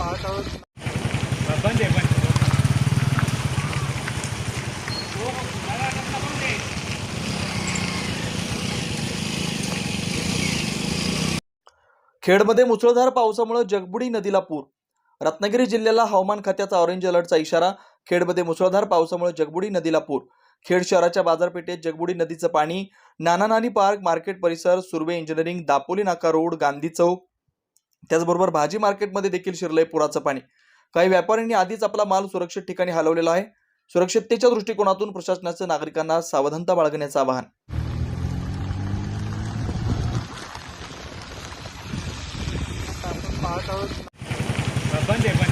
पाहत आहोत बंद आहे बंद खेडमध्ये मुसळधार पावसामुळे जगबुडी नदीला पूर. रत्नागिरी जिल्ह्याला हवामान खात्याचा ऑरेंज अलर्टचा इशारा. खेडमध्ये मुसळधार पावसामुळे जगबुडी नदीला पूर. खेड शहराच्या बाजारपेठेत जगबुडी नदीचं पाणी. नाना नानी पार्क मार्केट परिसर सुर्वे इंजिनिअरिंग दापोली नाका रोड गांधी चौक. त्याचबरोबर भाजी मार्केटमध्ये देखील शिरलंय पुराचं पाणी. काही व्यापाऱ्यांनी आधीच आपला माल सुरक्षित ठिकाणी हलवलेला आहे. सुरक्षिततेच्या दृष्टिकोनातून प्रशासनाचं नागरिकांना सावधानता बाळगण्याचं आवाहन. बंद आहे